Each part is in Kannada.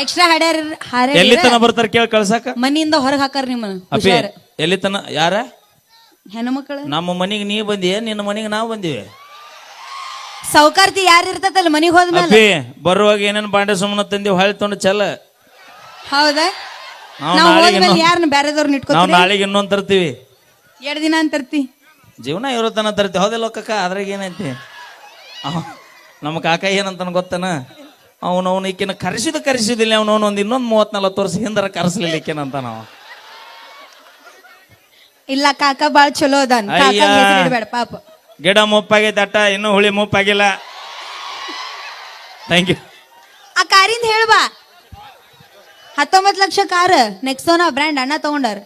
ಎಕ್ಸ್ಟ್ರಾ ಹಾಡ್ಯಾರ ಎಲ್ಲಿ ತನ ಬರ್ತಾರ ಕೇಳಿ ಕಳ್ಸಾಕ? ಮನಿಯಿಂದ ಹೊರಗೆ ಹಾಕಾರ ನಿಮ್ಮನ್ನ ಅಪ್ಪಿ ಹುಷಾರ್. ಎಲ್ಲಿ ತನ ಯಾರ? ಹೆಣ್ಮಕ್ಳು ನಮ್ಮ ಮನಿಗೆ ನೀ ಬಂದಿ ನಿನ್ನ ಮನಿಗೆ ನಾವು ಬಂದಿವಿ. ಸೌಕಾರ್ತಿ ಯಾರು ಇರ್ತತಲ್ಲ ಮನಿಗ್ ಹೋದ್ಮೇಲೆ? ಅಪ್ಪಿ ಬರುವಾಗ ಏನೇನ್ ಬಾಂಡೆ ಸುಮ್ಮನೆ ತಂದಿ ಹೊಳೆ ತೊಂಡು ಚಲ ಹೌದಾ? ನಾವ್ ನಾವು ನಾಳೆಗೆ ಹೋದ್ಮೇಲೆ ಇನ್ನೊಂದ್- ಯಾರನ್ನ ನಾವು ನಾಳೆಗೆ ಇನ್ನೊಂದ್ ತರ್ತೀವಿ. ಎರಡ್ ದಿನ ಅಂತರ್ತಿ ಜೀವನ ಇರೋ ತರ್ತಿ ತರ್ತೀವಿ. ಹೌದಿಲ್ಲ ಅದ್ರಾಗ ಏನೈತಿ? ಅವ- ನಮ್ಮ ಕಾಕ ಏನಂತನ ಗೊತ್ತನ? ಅವನು ಈಕೆನ ಕರೆಸಿದ ಕರೆಸಿದಿಲ್ಲ ಅವನವನು ಒಂದು ಇನ್ನೊಂದು ಮೂವತ್ ನಲ್ವತ್ತು ವರ್ಷ ಹಿಂದರ ಕರೆಸಲಿಲ್ಲ ಈಕೆನಂತ ನಾವು. ಇಲ್ಲ ಕಾಕ ಬಾಳ್ ಚಲೋ ಅದಾನ. ಅಯ್ಯ. ಪಾಪ. ಗಿಡ ಮುಪ್ಪಾಗೈತೆ ಅಟ್ಟ ಇನ್ನೂ ಹುಳಿ ಮುಪ್ಪಾಗಿಲ್ಲ ಥ್ಯಾಂಕ್ ಯು ಆ ಕಾರಿಂದ ಹೇಳ್ಬಾ ಹತ್ತೊಂಬತ್ ಲಕ್ಷ ಕಾರ್ ನೆಕ್ಸೋನಾ ಬ್ರ್ಯಾಂಡ್ ಅಣ್ಣ ತಗೊಂಡಾರ.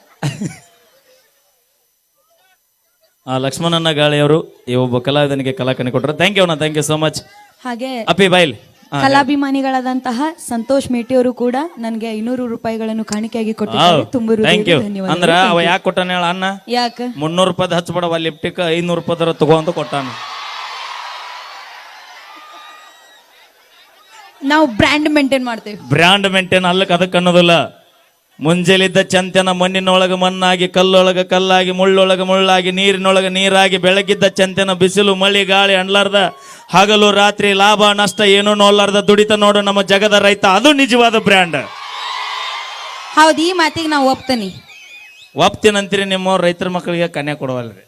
ಆ ಲಕ್ಷ್ಮಣನ ಗಾಳಿಯವರು ಈ ಒಬ್ಬ ಕಲಾವಿದನಿಗೆ ಕಲಾಕನಿ ಕೊಟ್ಟರು ಥ್ಯಾಂಕ್ ಯು ಅಣ್ಣ ಥ್ಯಾಂಕ್ ಯು ಸೋ ಮಚ್ ಹಾಗೆ ಅಪ್ಪಿ ಬಾಯ್ಲಿ ಕಲಾಭಿಮಾನಿಗಳಾದಂತಹ ಸಂತೋಷ್ ಮೇಟಿಯವರು ಕೂಡ ನನಗೆ ಐನೂರು ರೂಪಾಯಿಗಳನ್ನು ಕಾಣಿಕೆಯಾಗಿ ಕೊಟ್ಟಿದ್ದಾರೆ. ತುಂಬ ಥ್ಯಾಂಕ್ ಯು ಅಂದ್ರ ಅವ ಯಾಕೆ ಕೊಟ್ಟಾನ ಹೇಳ ಅಣ್ಣ? ಯಾಕ? ಮುನ್ನೂರು ರೂಪಾಯಿ ಹಚ್ಬಿಡವ ಲಿಪ್ಟಿಕ್ ಐನೂರು ರೂಪಾಯಿ ತಗೋ ಅಂತ ಕೊಟ್ಟಾನ. ನಾವು ಬ್ರ್ಯಾಂಡ್ ಮೇಂಟೈನ್ ಮಾಡ್ತೇವೆ. ಬ್ರ್ಯಾಂಡ್ ಮೇಂಟೈನ್ ಅಲ್ಲಕ್ಕೆ ಅದಕ್ಕೆ ಅನ್ನೋದಿಲ್ಲ. ಮುಂಜಾಲಿದ್ದ ಚಂತನ ಮಣ್ಣಿನೊಳಗ ಮಣ್ಣಾಗಿ ಕಲ್ಲೊಳಗ ಕಲ್ಲಾಗಿ ಮುಳ್ಳೊಳಗ ಮುಳ್ಳಾಗಿ ನೀರಿನೊಳಗ ನೀರಾಗಿ ಬೆಳಗಿದ್ದ ಚಂತನ ಬಿಸಿಲು ಮಳಿ ಗಾಳಿ ಅಣ್ಲಾರ್ದ ಹಗಲು ರಾತ್ರಿ ಲಾಭ ನಷ್ಟ ಏನೂ ನೋಡ್ಲಾರ್ದ ದುಡಿತ ನೋಡು ನಮ್ಮ ಜಗದ ರೈತ. ಅದು ನಿಜವಾದ ಬ್ರ್ಯಾಂಡ್. ಹೌದು ಈ ಮಾತಿಗೆ ನಾವು ಒಪ್ತೇನೆ. ಒಪ್ತೀನಂತೀರಿ ನಿಮ್ಮ ರೈತರ ಮಕ್ಕಳಿಗೆ ಕನ್ಯಾ ಕೊಡವಲ್ರಿ.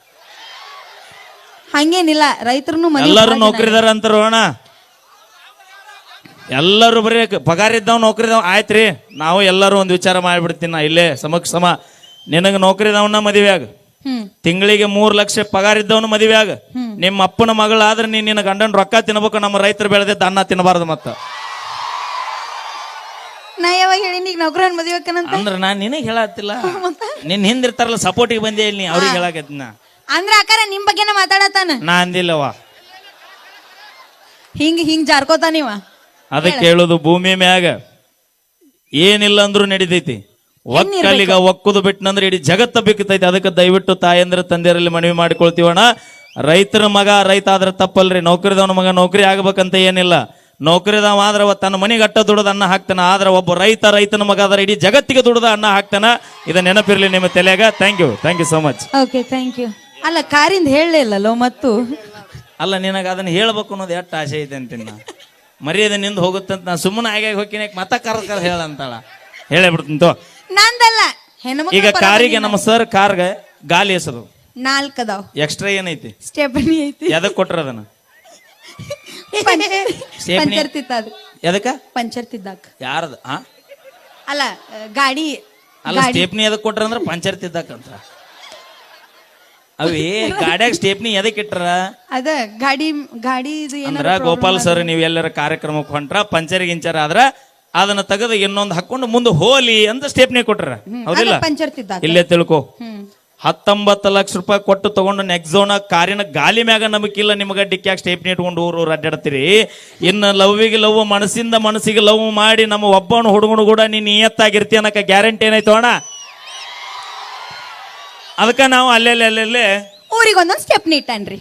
ಹಂಗೇನಿಲ್ಲ ರೈತರು ಎಲ್ಲರೂ ನೌಕರಿದಾರ ಅಂತಾರ ಅಣ್ಣ. ಎಲ್ಲರೂ ಬರೀ ಪಗಾರ ಇದ್ದಾವ್ ಆಯ್ತು ಆಯ್ತ್ರಿ. ನಾವು ಎಲ್ಲರೂ ಒಂದು ವಿಚಾರ ಮಾಡಿಬಿಡ್ತೀನಿ ನಾ ಇಲ್ಲೇ ಸಮಕ್ಷ ಸಮ. ನಿನಗೆ ನೌಕರಿದವನ್ನ ಮದುವೆ ಆಗ. ತಿಂಗಳಿಗೆ ಮೂರ್ ಲಕ್ಷ ಪಗಾರ ಇದ್ದವನು ಮದುವೆ ಆಗ. ನಿಮ್ಮ ಅಪ್ಪನ ಮಗಳಾದ್ರೆ ನೀನ್ ನಿನ್ನ ಗಂಡನ ರೊಕ್ಕ ತಿನ್ಬೇಕು ನಮ್ಮ ರೈತರು ಬೆಳೆದಿದ್ದ ಅನ್ನ ತಿನ್ನಬಾರ್ದು ಮತ್ತ. ನಾ ಯಾವಾಗ ಹೇಳಿ ಈಗ ನೌಕರನ್ ಮದುವೆಕನಂತ ಅಂದ್ರ ನಾನು ನಿನಗೆ ಹೇಳತ್ತಿಲ್ಲ ನಿನ್ ಹಿಂದಿರ್ತಾರಲ್ಲ ಸಪೋರ್ಟಿಗೆ ಬಂದೆ ಇಲ್ಲಿ ನೀ ಅವ್ರಿಗೆ ಹೇಳಕತ್ತಿ ನಾ. ಅಂದ್ರ ಅಕ್ಕಾರ ನಿಮ್ ಬಗ್ಗೆನ ಮಾತಾಡತಾನ ನಾ ಅಂದಿಲ್ಲವ ಹಿಂಗ್ ಹಿಂಗ್ ಜಾರ್ಕೋತಾನಿವ ಅದಕ್ಕೆ ಹೇಳೋದು ಭೂಮಿ ಮ್ಯಾಗ ಏನಿಲ್ಲ ಅಂದ್ರೂ ನಡಿತೈತಿ ಒಕ್ಕಲಿಗ ಒಕ್ಕುದು ಬಿಟ್ಟನಂದ್ರೆ ಇಡೀ ಜಗತ್ತ ಬಿಕ್ಕತೈತಿ ಅದಕ್ಕೆ ದಯವಿಟ್ಟು ತಾಯಂದ್ರ ತಂದೆಯರಲ್ಲಿ ಮನವಿ ಮಾಡಿಕೊಳ್ತೀವಣ್ಣ. ರೈತರ ಮಗ ರೈತ ಆದ್ರೆ ತಪ್ಪಲ್ರಿ. ನೌಕರಿದವನ ಮಗ ನೌಕರಿ ಆಗ್ಬೇಕಂತ ಏನಿಲ್ಲ. ನೌಕರಿದವ ಆದ್ರೆ ತನ್ನ ಮನೆಗೆ ಅಟ್ಟ ದುಡದ ಅನ್ನ ಹಾಕ್ತಾನ. ಆದ್ರೆ ಒಬ್ಬ ರೈತ ರೈತನ ಮಗ ಆದ್ರೆ ಇಡೀ ಜಗತ್ತಿಗೆ ದುಡದ ಅನ್ನ ಹಾಕ್ತಾನ. ಇದ ನೆನಪಿರ್ಲಿ ನಿಮ್ಮ ತಲೆಯಾಗ. Thank you thank you so much okay thank you ಅಲ್ಲ ಕಾರಿಂದ ಹೇಳಲಿಲ್ಲಲ್ಲೋ ಮತ್ತು? ಅಲ್ಲ ನಿನಗ ಅದನ್ನ ಹೇಳ್ಬೇಕು ಅನ್ನೋದು ಎಷ್ಟು ಆಸೆ ಐತೆ ಅಂತೀನಿ ಮರ್ಯಾದೆ ನಿಂದ ಹೋಗುತ್ತಂತ ನಾ ಸುಮ್ಮನೆ ಆಗಿ ಹೋಗಿನ ಮತ ಕರ್ ಕರ್ ಹೇಳಂತಾಳ ಹೇಳೇ ಬಿಡ್ತೀನಿ ತೋ ನಂದಲ್ಲ ಹೆಣ್ಮಕ್ಳ ಈಗ ಕಾರಿಗೆ ನಮ್ಮ ಸರ್ ಕಾರ್ಗೆ ಗಾಲಿ ಹೆಸರು. ನಾಲ್ಕ್ ಅದಾವ್. ಎಕ್ಸ್ಟ್ರಾ ಏನೈತಿ? ಸ್ಟೆಪ್ನಿ ಐತಿ. ಎದಕ್ ಕೊಟ್ರ ಅದನ್ನ? ಸ್ಟೆಪ್ನಿ? ಪಂಚರ್ ತಿತ್ತದ ಎದಕ್ಕ? ಪಂಚರ್ ತಿದ್ದಾಕ ಯಾರದ ಆ? ಅಲ್ಲ ಗಾಡಿ ಅಲ್ಲ ಸ್ಟೇಪ್ನಿ ಎದಕ್ ಕೊಟ್ರ ಅಂದ್ರ ಪಂಚರ್ ತಿದ್ದಕ್ಕಂತ ಅವೇ ಗಾಡ್ಯಾಗ ಸ್ಟೇಪ್ನಿ ಎದಕ್ ಇಟ್ಟರ ಅದ ಗಾಡಿ ಗಾಡಿ ಇದು ಅಂದ್ರ ಗೋಪಾಲ್ ಸರ್ ನೀವು ಎಲ್ಲರ ಕಾರ್ಯಕ್ರಮಕ್ಕೆ ಹೊಂಟ್ರ ಪಂಚರ್ ಗಿಂಚರ್ ಆದ್ರ ಅದನ್ನ ತೆಗೆದು ಇನ್ನೊಂದು ಹಾಕೊಂಡು ಮುಂದೆ ಹೋಲಿ ಅಂತ ಸ್ಟೇಪ್ನಿ ಕೊಟ್ರ. ಹೌದಿಲ್ಲ? ಪಂಚರ್ ಇಲ್ಲೇ ತಿಳ್ಕೊ. ಹತ್ತೊಂಬತ್ತ ಲಕ್ಷ ರೂಪಾಯಿ ಕೊಟ್ಟು ತಗೊಂಡು ನೆಕ್ಸೋನ ಕಾರಿನ ಗಾಲಿ ಮ್ಯಾಗ ನಮಗಿಲ್ಲ ನಿಮಗೆ ಡಿಕ್ಯಾಗ ಸ್ಟೇಪ್ನಿ ಇಟ್ಕೊಂಡು ಊರು ಊರು ಅಡ್ಡಾಡ್ತೀರಿ. ಇನ್ನು ಲವ್ವಿಗೆ ಲವ್ ಮನಸ್ಸಿಂದ ಮನಸ್ಸಿಗೆ ಲವ್ ಮಾಡಿ ನಮ್ಮ ಒಬ್ಬನ ಹುಡುಗನು ಕೂಡ ನೀನು ನಿಯತ್ತಾಗಿರ್ತಿ ಅನ್ನಕ ಗ್ಯಾರಂಟಿ ಏನಾಯ್ತು ಅಣ್ಣ? ಅದಕ್ಕೆ ನಾವು ಅಲ್ಲೆಲ್ಲಿ ಊರಿಗೆ ಒಂದೊಂದು ಸ್ಟೆಪ್ ಇಟ್ಟಾನ್ರಿ.